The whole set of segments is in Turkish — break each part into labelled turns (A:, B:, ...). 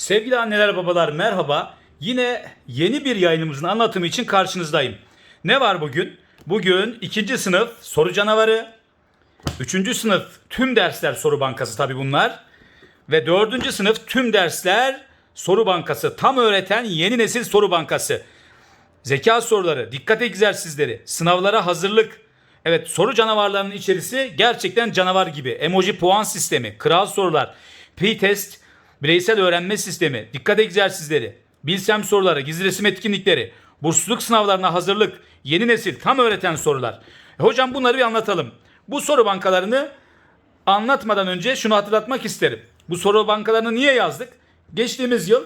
A: Sevgili anneler babalar merhaba. Yine yeni bir yayınımızın anlatımı için karşınızdayım. Ne var bugün? Bugün ikinci sınıf soru canavarı, üçüncü sınıf tüm dersler soru bankası tabi bunlar. Ve dördüncü sınıf tüm dersler soru bankası. Tam öğreten yeni nesil soru bankası. Zeka soruları, dikkat egzersizleri, sınavlara hazırlık. Evet soru canavarlarının içerisi gerçekten canavar gibi. Emoji puan sistemi, kral sorular, pre-test, bireysel öğrenme sistemi, dikkat egzersizleri, bilsem soruları, gizli resim etkinlikleri, bursluluk sınavlarına hazırlık, yeni nesil tam öğreten sorular. E, hocam bunları bir anlatalım. Bu soru bankalarını anlatmadan önce şunu hatırlatmak isterim. Bu soru bankalarını niye yazdık? Geçtiğimiz yıl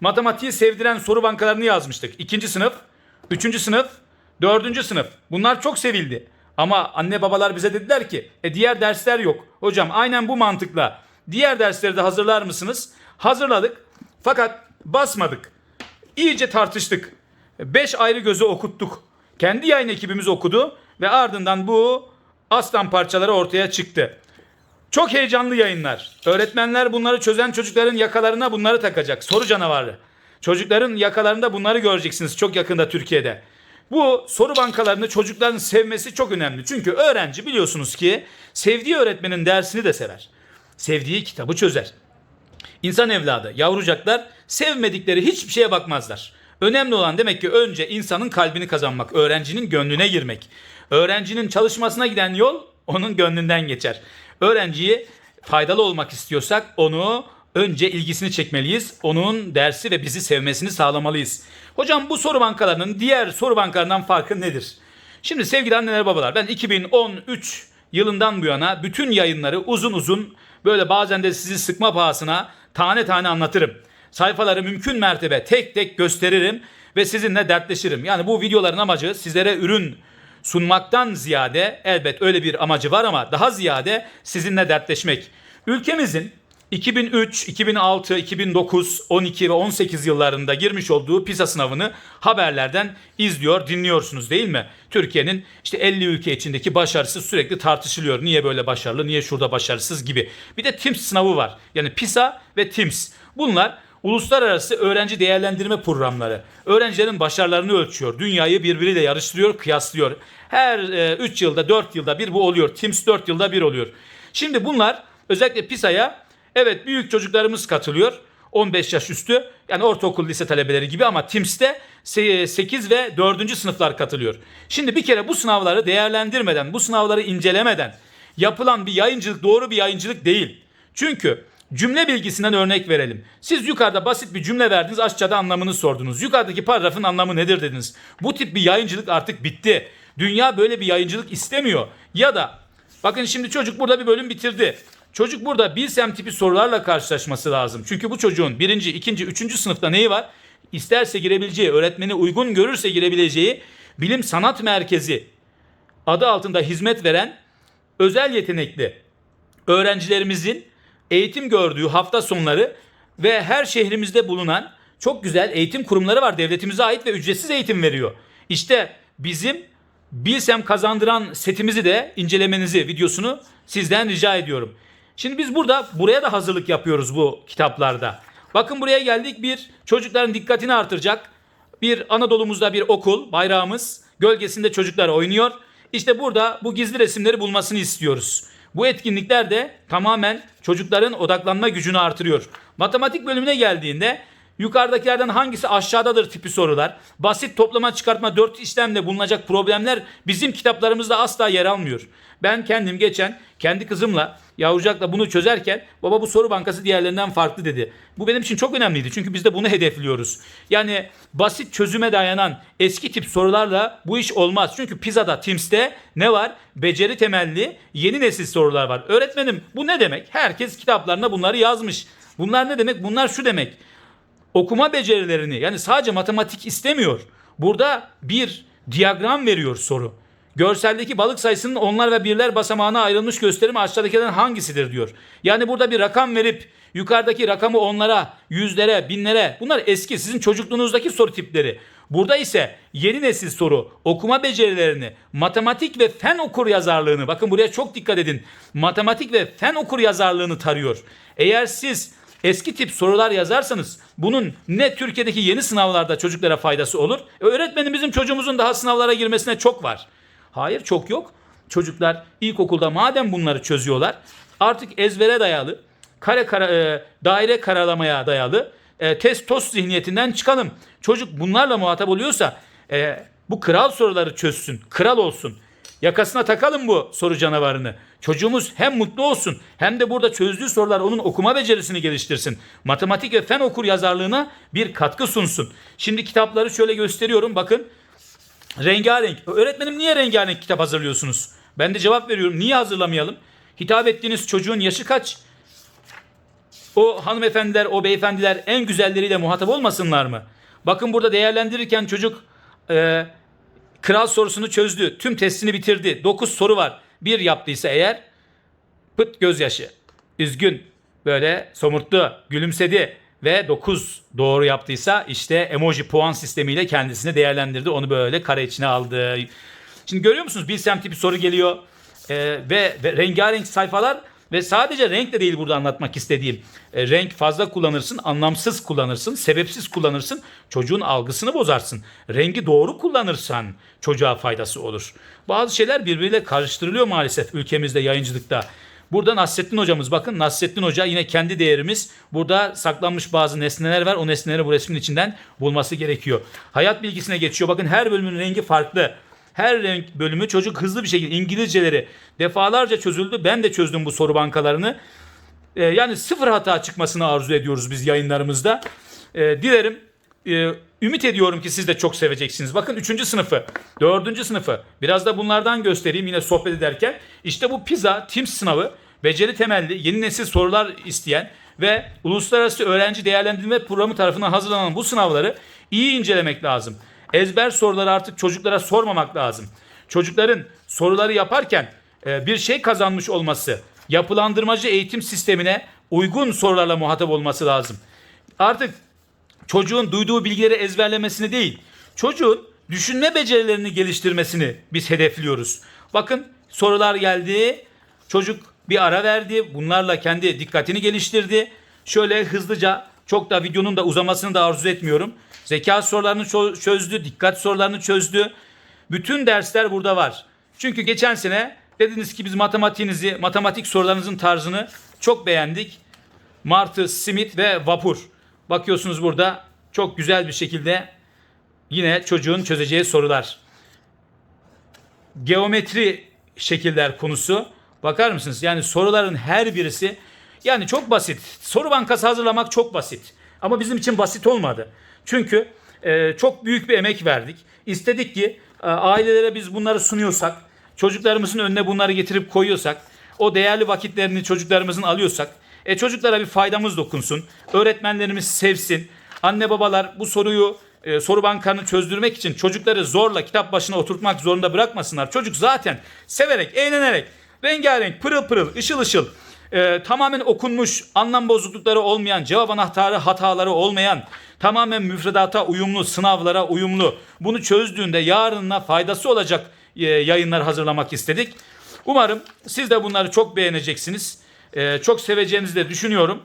A: matematiği sevdiren soru bankalarını yazmıştık. İkinci sınıf, üçüncü sınıf, dördüncü sınıf. Bunlar çok sevildi. Ama anne babalar bize dediler ki e diğer dersler yok. Hocam aynen bu mantıkla diğer dersleri de hazırlar mısınız? Hazırladık fakat basmadık. İyice tartıştık. Beş ayrı gözü okuttuk. Kendi yayın ekibimiz okudu ve ardından bu aslan parçaları ortaya çıktı. Çok heyecanlı yayınlar. Öğretmenler bunları çözen çocukların yakalarına bunları takacak. Soru canavarı. Çocukların yakalarında bunları göreceksiniz çok yakında Türkiye'de. Bu soru bankalarını çocukların sevmesi çok önemli. Çünkü öğrenci biliyorsunuz ki sevdiği öğretmenin dersini de sever. Sevdiği kitabı çözer. İnsan evladı, yavrucaklar sevmedikleri hiçbir şeye bakmazlar. Önemli olan demek ki önce insanın kalbini kazanmak, öğrencinin gönlüne girmek. Öğrencinin çalışmasına giden yol onun gönlünden geçer. Öğrenciyi faydalı olmak istiyorsak onu önce ilgisini çekmeliyiz. Onun dersi ve bizi sevmesini sağlamalıyız. Hocam bu soru bankalarının diğer soru bankalarından farkı nedir? Şimdi sevgili anneler babalar ben 2013 yılından bu yana bütün yayınları uzun uzun böyle bazen de sizi sıkma pahasına tane tane anlatırım. Sayfaları mümkün mertebe tek tek gösteririm ve sizinle dertleşirim. Yani bu videoların amacı sizlere ürün sunmaktan ziyade elbet öyle bir amacı var ama daha ziyade sizinle dertleşmek. Ülkemizin 2003, 2006, 2009, 12 ve 18 yıllarında girmiş olduğu PISA sınavını haberlerden izliyor, dinliyorsunuz değil mi? Türkiye'nin işte 50 ülke içindeki başarısı sürekli tartışılıyor. Niye böyle başarılı, niye şurada başarısız gibi. Bir de TIMSS sınavı var. Yani PISA ve TIMSS. Bunlar uluslararası öğrenci değerlendirme programları. Öğrencilerin başarılarını ölçüyor. Dünyayı birbiriyle yarıştırıyor, kıyaslıyor. Her 3 yılda, 4 yılda bir bu oluyor. TIMSS 4 yılda bir oluyor. Şimdi bunlar özellikle PISA'ya Evet büyük çocuklarımız katılıyor. 15 yaş üstü yani ortaokul lise talebeleri gibi ama TIMS'te 8 ve 4. sınıflar katılıyor. Şimdi bir kere bu sınavları değerlendirmeden, bu sınavları incelemeden yapılan bir yayıncılık doğru bir yayıncılık değil. Çünkü cümle bilgisinden örnek verelim. Siz yukarıda basit bir cümle verdiniz, aşağıda anlamını sordunuz. Yukarıdaki paragrafın anlamı nedir dediniz. Bu tip bir yayıncılık artık bitti. Dünya böyle bir yayıncılık istemiyor. Ya da bakın şimdi çocuk burada bir bölüm bitirdi. Çocuk burada bilsem tipi sorularla karşılaşması lazım. Çünkü bu çocuğun birinci, ikinci, üçüncü sınıfta neyi var? İsterse girebileceği, öğretmeni uygun görürse girebileceği bilim sanat merkezi adı altında hizmet veren özel yetenekli öğrencilerimizin eğitim gördüğü hafta sonları ve her şehrimizde bulunan çok güzel eğitim kurumları var. Devletimize ait ve ücretsiz eğitim veriyor. İşte bizim Bilsem kazandıran setimizi de incelemenizi, videosunu sizden rica ediyorum. Şimdi biz burada buraya da hazırlık yapıyoruz bu kitaplarda. Bakın buraya geldik bir çocukların dikkatini artıracak bir Anadolu'muzda bir okul bayrağımız gölgesinde çocuklar oynuyor. İşte burada bu gizli resimleri bulmasını istiyoruz. Bu etkinlikler de tamamen çocukların odaklanma gücünü artırıyor. Matematik bölümüne geldiğinde Yukarıdakilerden hangisi aşağıdadır tipi sorular. Basit toplama çıkartma dört işlemle bulunacak problemler bizim kitaplarımızda asla yer almıyor. Ben kendim geçen kendi kızımla yavrucakla bunu çözerken baba bu soru bankası diğerlerinden farklı dedi. Bu benim için çok önemliydi çünkü biz de bunu hedefliyoruz. Yani basit çözüme dayanan eski tip sorularla bu iş olmaz. Çünkü PISA'da, TIMS'te ne var? Beceri temelli yeni nesil sorular var. Öğretmenim bu ne demek? Herkes kitaplarına bunları yazmış. Bunlar ne demek? Bunlar şu demek okuma becerilerini yani sadece matematik istemiyor. Burada bir diyagram veriyor soru. Görseldeki balık sayısının onlar ve birler basamağına ayrılmış gösterimi aşağıdakilerden hangisidir diyor. Yani burada bir rakam verip yukarıdaki rakamı onlara, yüzlere, binlere bunlar eski sizin çocukluğunuzdaki soru tipleri. Burada ise yeni nesil soru okuma becerilerini, matematik ve fen okur yazarlığını bakın buraya çok dikkat edin. Matematik ve fen okur yazarlığını tarıyor. Eğer siz eski tip sorular yazarsanız bunun ne Türkiye'deki yeni sınavlarda çocuklara faydası olur? E, öğretmenin bizim çocuğumuzun daha sınavlara girmesine çok var. Hayır çok yok. Çocuklar ilkokulda madem bunları çözüyorlar artık ezbere dayalı, kare kara, e, daire karalamaya dayalı e, test tost zihniyetinden çıkalım. Çocuk bunlarla muhatap oluyorsa e, bu kral soruları çözsün, kral olsun. Yakasına takalım bu soru canavarını. Çocuğumuz hem mutlu olsun hem de burada çözdüğü sorular onun okuma becerisini geliştirsin. Matematik ve fen okur yazarlığına bir katkı sunsun. Şimdi kitapları şöyle gösteriyorum bakın. Rengarenk. Öğretmenim niye rengarenk kitap hazırlıyorsunuz? Ben de cevap veriyorum. Niye hazırlamayalım? Hitap ettiğiniz çocuğun yaşı kaç? O hanımefendiler, o beyefendiler en güzelleriyle muhatap olmasınlar mı? Bakın burada değerlendirirken çocuk e, kral sorusunu çözdü. Tüm testini bitirdi. 9 soru var. Bir yaptıysa eğer pıt gözyaşı. Üzgün. Böyle somurttu. Gülümsedi. Ve 9 doğru yaptıysa işte emoji puan sistemiyle kendisini değerlendirdi. Onu böyle kare içine aldı. Şimdi görüyor musunuz? Bilsem tipi soru geliyor. Ee, ve, ve rengarenk sayfalar ve sadece renk de değil burada anlatmak istediğim. E, renk fazla kullanırsın, anlamsız kullanırsın, sebepsiz kullanırsın. Çocuğun algısını bozarsın. Rengi doğru kullanırsan çocuğa faydası olur. Bazı şeyler birbiriyle karıştırılıyor maalesef ülkemizde yayıncılıkta. Burada Nasrettin hocamız bakın Nasrettin hoca yine kendi değerimiz. Burada saklanmış bazı nesneler var. O nesneleri bu resmin içinden bulması gerekiyor. Hayat bilgisine geçiyor. Bakın her bölümün rengi farklı. Her renk bölümü çocuk hızlı bir şekilde İngilizceleri defalarca çözüldü. Ben de çözdüm bu soru bankalarını. Ee, yani sıfır hata çıkmasını arzu ediyoruz biz yayınlarımızda. Ee, dilerim e, ümit ediyorum ki siz de çok seveceksiniz. Bakın 3. sınıfı, 4. sınıfı biraz da bunlardan göstereyim yine sohbet ederken. İşte bu PISA TIMSS sınavı beceri temelli yeni nesil sorular isteyen ve Uluslararası Öğrenci Değerlendirme Programı tarafından hazırlanan bu sınavları iyi incelemek lazım. Ezber soruları artık çocuklara sormamak lazım. Çocukların soruları yaparken e, bir şey kazanmış olması, yapılandırmacı eğitim sistemine uygun sorularla muhatap olması lazım. Artık çocuğun duyduğu bilgileri ezberlemesini değil, çocuğun düşünme becerilerini geliştirmesini biz hedefliyoruz. Bakın sorular geldi, çocuk bir ara verdi, bunlarla kendi dikkatini geliştirdi. Şöyle hızlıca, çok da videonun da uzamasını da arzu etmiyorum. Zeka sorularını çö- çözdü, dikkat sorularını çözdü. Bütün dersler burada var. Çünkü geçen sene dediniz ki biz matematiğinizi, matematik sorularınızın tarzını çok beğendik. Martı, simit ve vapur. Bakıyorsunuz burada çok güzel bir şekilde yine çocuğun çözeceği sorular. Geometri şekiller konusu. Bakar mısınız? Yani soruların her birisi yani çok basit. Soru bankası hazırlamak çok basit. Ama bizim için basit olmadı. Çünkü e, çok büyük bir emek verdik. İstedik ki e, ailelere biz bunları sunuyorsak, çocuklarımızın önüne bunları getirip koyuyorsak, o değerli vakitlerini çocuklarımızın alıyorsak, e, çocuklara bir faydamız dokunsun, öğretmenlerimiz sevsin, anne babalar bu soruyu e, soru bankanı çözdürmek için çocukları zorla kitap başına oturtmak zorunda bırakmasınlar. Çocuk zaten severek, eğlenerek, rengarenk, pırıl pırıl, ışıl ışıl, e, tamamen okunmuş, anlam bozuklukları olmayan, cevap anahtarı hataları olmayan, tamamen müfredata uyumlu, sınavlara uyumlu. Bunu çözdüğünde yarınına faydası olacak e, yayınlar hazırlamak istedik. Umarım siz de bunları çok beğeneceksiniz. E, çok seveceğinizi de düşünüyorum.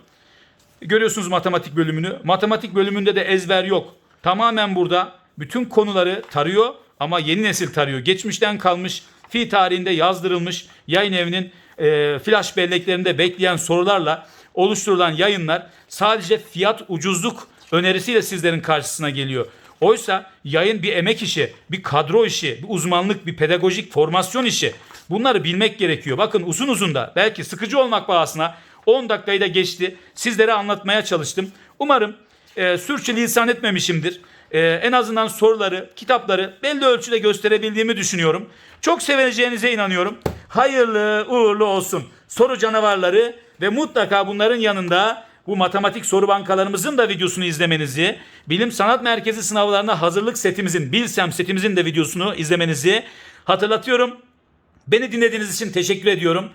A: Görüyorsunuz matematik bölümünü. Matematik bölümünde de ezber yok. Tamamen burada bütün konuları tarıyor ama yeni nesil tarıyor. Geçmişten kalmış, fi tarihinde yazdırılmış yayın evinin e, flash belleklerinde bekleyen sorularla oluşturulan yayınlar sadece fiyat ucuzluk önerisiyle sizlerin karşısına geliyor. Oysa yayın bir emek işi, bir kadro işi, bir uzmanlık, bir pedagojik formasyon işi. Bunları bilmek gerekiyor. Bakın uzun uzun da belki sıkıcı olmak bahasına 10 dakikayı da geçti. Sizlere anlatmaya çalıştım. Umarım e, sürçülisan etmemişimdir. E, en azından soruları, kitapları belli ölçüde gösterebildiğimi düşünüyorum. Çok seveceğinize inanıyorum. Hayırlı uğurlu olsun. Soru canavarları ve mutlaka bunların yanında bu matematik soru bankalarımızın da videosunu izlemenizi, Bilim Sanat Merkezi sınavlarına hazırlık setimizin, Bilsem setimizin de videosunu izlemenizi hatırlatıyorum. Beni dinlediğiniz için teşekkür ediyorum.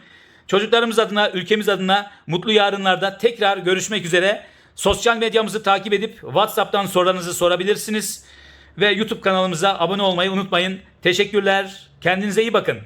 A: Çocuklarımız adına, ülkemiz adına mutlu yarınlarda tekrar görüşmek üzere. Sosyal medyamızı takip edip WhatsApp'tan sorularınızı sorabilirsiniz. Ve YouTube kanalımıza abone olmayı unutmayın. Teşekkürler. Kendinize iyi bakın.